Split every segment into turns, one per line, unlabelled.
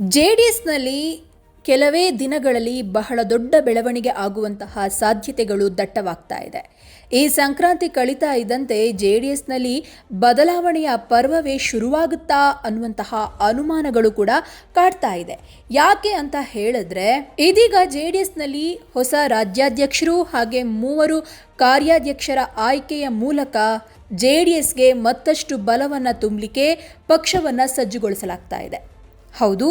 J D ಎಸ್ನಲ್ಲಿ ಕೆಲವೇ ದಿನಗಳಲ್ಲಿ ಬಹಳ ದೊಡ್ಡ ಬೆಳವಣಿಗೆ ಆಗುವಂತಹ ಸಾಧ್ಯತೆಗಳು ದಟ್ಟವಾಗ್ತಾ ಇದೆ. ಈ ಸಂಕ್ರಾಂತಿ ಕಳೀತಾ ಇದ್ದಂತೆ ಜೆ ಡಿ ಎಸ್ನಲ್ಲಿ ಬದಲಾವಣೆಯ ಪರ್ವವೇ ಶುರುವಾಗುತ್ತಾ ಅನ್ನುವಂತಹ ಅನುಮಾನಗಳು ಕೂಡ ಕಾಡ್ತಾ ಇದೆ. ಯಾಕೆ ಅಂತ ಹೇಳಿದ್ರೆ, ಇದೀಗ ಜೆ ಡಿ ಎಸ್ನಲ್ಲಿ ಹೊಸ ರಾಜ್ಯಾಧ್ಯಕ್ಷರು ಹಾಗೆ ಮೂವರು ಕಾರ್ಯಾಧ್ಯಕ್ಷರ ಆಯ್ಕೆಯ ಮೂಲಕ ಜೆ ಡಿ ಎಸ್ಗೆ ಮತ್ತಷ್ಟು ಬಲವನ್ನು ತುಂಬಲಿಕ್ಕೆ ಪಕ್ಷವನ್ನು ಸಜ್ಜುಗೊಳಿಸಲಾಗ್ತಾ ಇದೆ. ಹೌದು.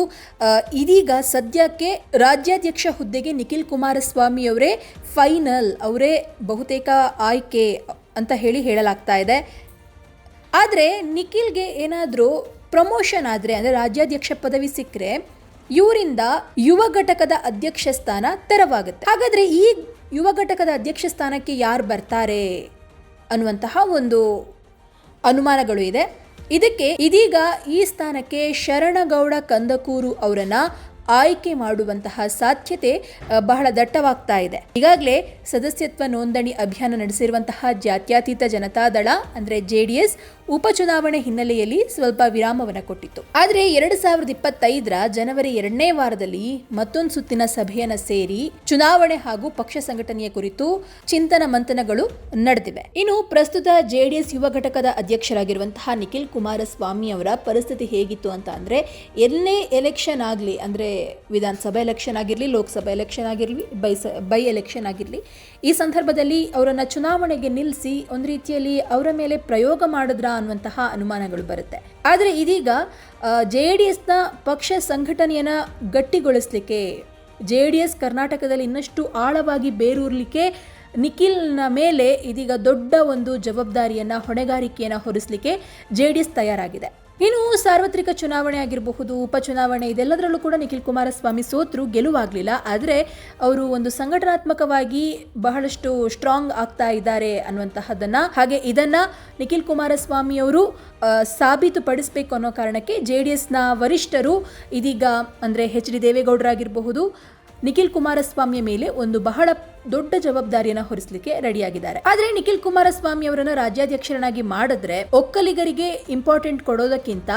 ಇದೀಗ ಸದ್ಯಕ್ಕೆ ರಾಜ್ಯಾಧ್ಯಕ್ಷ ಹುದ್ದೆಗೆ ನಿಖಿಲ್ ಕುಮಾರಸ್ವಾಮಿ ಅವರೇ ಫೈನಲ್, ಅವರೇ ಬಹುತೇಕ ಆಯ್ಕೆ ಅಂತ ಹೇಳಿ ಹೇಳಲಾಗ್ತಾ ಇದೆ. ಆದರೆ ನಿಖಿಲ್ಗೆ ಏನಾದರೂ ಪ್ರಮೋಷನ್ ಆದರೆ, ಅಂದರೆ ರಾಜ್ಯಾಧ್ಯಕ್ಷ ಪದವಿ ಸಿಕ್ಕರೆ, ಇವರಿಂದ ಯುವ ಘಟಕದ ಅಧ್ಯಕ್ಷ ಸ್ಥಾನ ತೆರವಾಗುತ್ತೆ. ಹಾಗಾದರೆ ಈ ಯುವ ಘಟಕದ ಅಧ್ಯಕ್ಷ ಸ್ಥಾನಕ್ಕೆ ಯಾರು ಬರ್ತಾರೆ ಅನ್ನುವಂತಹ ಒಂದು ಅನುಮಾನಗಳು ಇದೆ. ಇದಕ್ಕೆ ಇದೀಗ ಈ ಸ್ಥಾನಕ್ಕೆ ಶರಣಗೌಡ ಕಂದಕೂರು ಅವರನ್ನ ಆಯ್ಕೆ ಮಾಡುವಂತಹ ಸಾಧ್ಯತೆ ಬಹಳ ದಟ್ಟವಾಗ್ತಾ ಇದೆ. ಈಗಾಗಲೇ ಸದಸ್ಯತ್ವ ನೋಂದಣಿ ಅಭಿಯಾನ ನಡೆಸಿರುವಂತಹ ಜಾತ್ಯತೀತ ಜನತಾದಳ ಅಂದ್ರೆ ಜೆಡಿಎಸ್ ಉಪಚುನಾವಣೆ ಹಿನ್ನೆಲೆಯಲ್ಲಿ ಸ್ವಲ್ಪ ವಿರಾಮವನ್ನು ಕೊಟ್ಟಿತ್ತು. ಆದರೆ ಎರಡು ಸಾವಿರದ ಇಪ್ಪತ್ತೈದರ ಜನವರಿ ಎರಡನೇ ವಾರದಲ್ಲಿ ಮತ್ತೊಂದು ಸುತ್ತಿನ ಸಭೆಯನ್ನ ಸೇರಿ ಚುನಾವಣೆ ಹಾಗೂ ಪಕ್ಷ ಸಂಘಟನೆಯ ಕುರಿತು ಚಿಂತನ ಮಂಥನಗಳು ನಡೆದಿವೆ. ಇನ್ನು ಪ್ರಸ್ತುತ ಜೆಡಿಎಸ್ ಯುವ ಘಟಕದ ಅಧ್ಯಕ್ಷರಾಗಿರುವಂತಹ ನಿಖಿಲ್ ಕುಮಾರಸ್ವಾಮಿ ಅವರ ಪರಿಸ್ಥಿತಿ ಹೇಗಿತ್ತು ಅಂತ ಅಂದ್ರೆ ಎಲ್ಲೇ ಎಲೆಕ್ಷನ್ ಆಗಲಿ, ಅಂದ್ರೆ ವಿಧಾನಸಭಾ ಎಲೆಕ್ಷನ್ ಆಗಿರಲಿ, ಲೋಕಸಭಾ ಎಲೆಕ್ಷನ್ ಆಗಿರಲಿ, ಬೈ ಸ, ಬೈ ಎಲೆಕ್ಷನ್ ಆಗಿರಲಿ, ಈ ಸಂದರ್ಭದಲ್ಲಿ ಅವರನ್ನು ಚುನಾವಣೆಗೆ ನಿಲ್ಲಿಸಿ ಒಂದು ರೀತಿಯಲ್ಲಿ ಅವರ ಮೇಲೆ ಪ್ರಯೋಗ ಮಾಡಿದ್ರ ಅನ್ನುವಂತಹ ಅನುಮಾನಗಳು ಬರುತ್ತೆ. ಆದರೆ ಇದೀಗ ಜೆ ಡಿ ಎಸ್ನ ಪಕ್ಷ ಸಂಘಟನೆಯನ್ನು ಗಟ್ಟಿಗೊಳಿಸಲಿಕ್ಕೆ ಜೆ ಡಿ ಎಸ್ ಕರ್ನಾಟಕದಲ್ಲಿ ಇನ್ನಷ್ಟು ಆಳವಾಗಿ ಬೇರೂರಲಿಕ್ಕೆ ನಿಖಿಲ್ನ ಮೇಲೆ ಇದೀಗ ದೊಡ್ಡ ಒಂದು ಜವಾಬ್ದಾರಿಯನ್ನು, ಹೊಣೆಗಾರಿಕೆಯನ್ನು ಹೊರಿಸಲಿಕ್ಕೆ ಜೆ ಡಿ ಎಸ್ ತಯಾರಾಗಿದೆ. ಇನ್ನು ಸಾರ್ವತ್ರಿಕ ಚುನಾವಣೆ ಆಗಿರಬಹುದು ಉಪಚುನಾವಣೆ ಇದೆಲ್ಲದರಲ್ಲೂ ಕೂಡ ನಿಖಿಲ್ ಕುಮಾರಸ್ವಾಮಿ ಸೋತರು ಗೆಲುವಾಗಲಿಲ್ಲ. ಆದರೆ ಅವರು ಒಂದು ಸಂಘಟನಾತ್ಮಕವಾಗಿ ಬಹಳಷ್ಟು ಸ್ಟ್ರಾಂಗ್ ಆಗ್ತಾ ಇದ್ದಾರೆ ಅನ್ನುವಂತಹದ್ದನ್ನು ಹಾಗೆ ಇದನ್ನು ನಿಖಿಲ್ ಕುಮಾರಸ್ವಾಮಿ ಅವರು ಸಾಬೀತುಪಡಿಸ್ಬೇಕು ಅನ್ನೋ ಕಾರಣಕ್ಕೆ ಜೆ ಡಿ ಎಸ್ನ ವರಿಷ್ಠರು ಇದೀಗ ಅಂದರೆ ಎಚ್ ಡಿ ದೇವೇಗೌಡರಾಗಿರಬಹುದು ನಿಖಿಲ್ ಕುಮಾರಸ್ವಾಮಿಯ ಮೇಲೆ ಒಂದು ಬಹಳ ದೊಡ್ಡ ಜವಾಬ್ದಾರಿಯನ್ನು ಹೊರಿಸಲಿಕ್ಕೆ ರೆಡಿಯಾಗಿದ್ದಾರೆ. ಆದ್ರೆ ನಿಖಿಲ್ ಕುಮಾರಸ್ವಾಮಿ ಅವರನ್ನ ರಾಜ್ಯಾಧ್ಯಕ್ಷರನ್ನಾಗಿ ಮಾಡಿದ್ರೆ ಒಕ್ಕಲಿಗರಿಗೆ ಇಂಪಾರ್ಟೆಂಟ್ ಕೊಡೋದಕ್ಕಿಂತ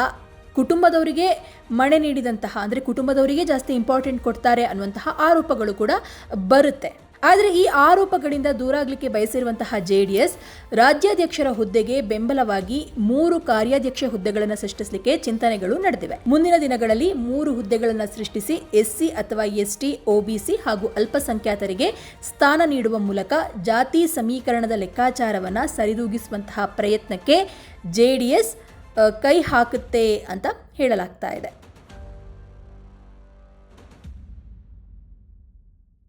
ಕುಟುಂಬದವರಿಗೆ ಮಣೆ ನೀಡಿದಂತಹ, ಅಂದ್ರೆ ಕುಟುಂಬದವರಿಗೆ ಜಾಸ್ತಿ ಇಂಪಾರ್ಟೆಂಟ್ ಕೊಡ್ತಾರೆ ಅನ್ನುವಂತಹ ಆರೋಪಗಳು ಕೂಡ ಬರುತ್ತೆ. ಆದರೆ ಈ ಆರೋಪಗಳಿಂದ ದೂರಾಗಲಿಕ್ಕೆ ಬಯಸಿರುವಂತಹ ಜೆ ಡಿ ಎಸ್ ರಾಜ್ಯಾಧ್ಯಕ್ಷರ ಹುದ್ದೆಗೆ ಬೆಂಬಲವಾಗಿ ಮೂರು ಕಾರ್ಯಾಧ್ಯಕ್ಷ ಹುದ್ದೆಗಳನ್ನು ಸೃಷ್ಟಿಸಲಿಕ್ಕೆ ಚಿಂತನೆಗಳು ನಡೆದಿವೆ. ಮುಂದಿನ ದಿನಗಳಲ್ಲಿ ಮೂರು ಹುದ್ದೆಗಳನ್ನು ಸೃಷ್ಟಿಸಿ ಎಸ್ಸಿ ಅಥವಾ ಎಸ್ಟಿ, ಒಬಿಸಿ ಹಾಗೂ ಅಲ್ಪಸಂಖ್ಯಾತರಿಗೆ ಸ್ಥಾನ ನೀಡುವ ಮೂಲಕ ಜಾತಿ ಸಮೀಕರಣದ ಲೆಕ್ಕಾಚಾರವನ್ನು ಸರಿದೂಗಿಸುವಂತಹ ಪ್ರಯತ್ನಕ್ಕೆ ಜೆ ಡಿ ಎಸ್ ಕೈ ಹಾಕುತ್ತೆ ಅಂತ ಹೇಳಲಾಗ್ತಾ ಇದೆ.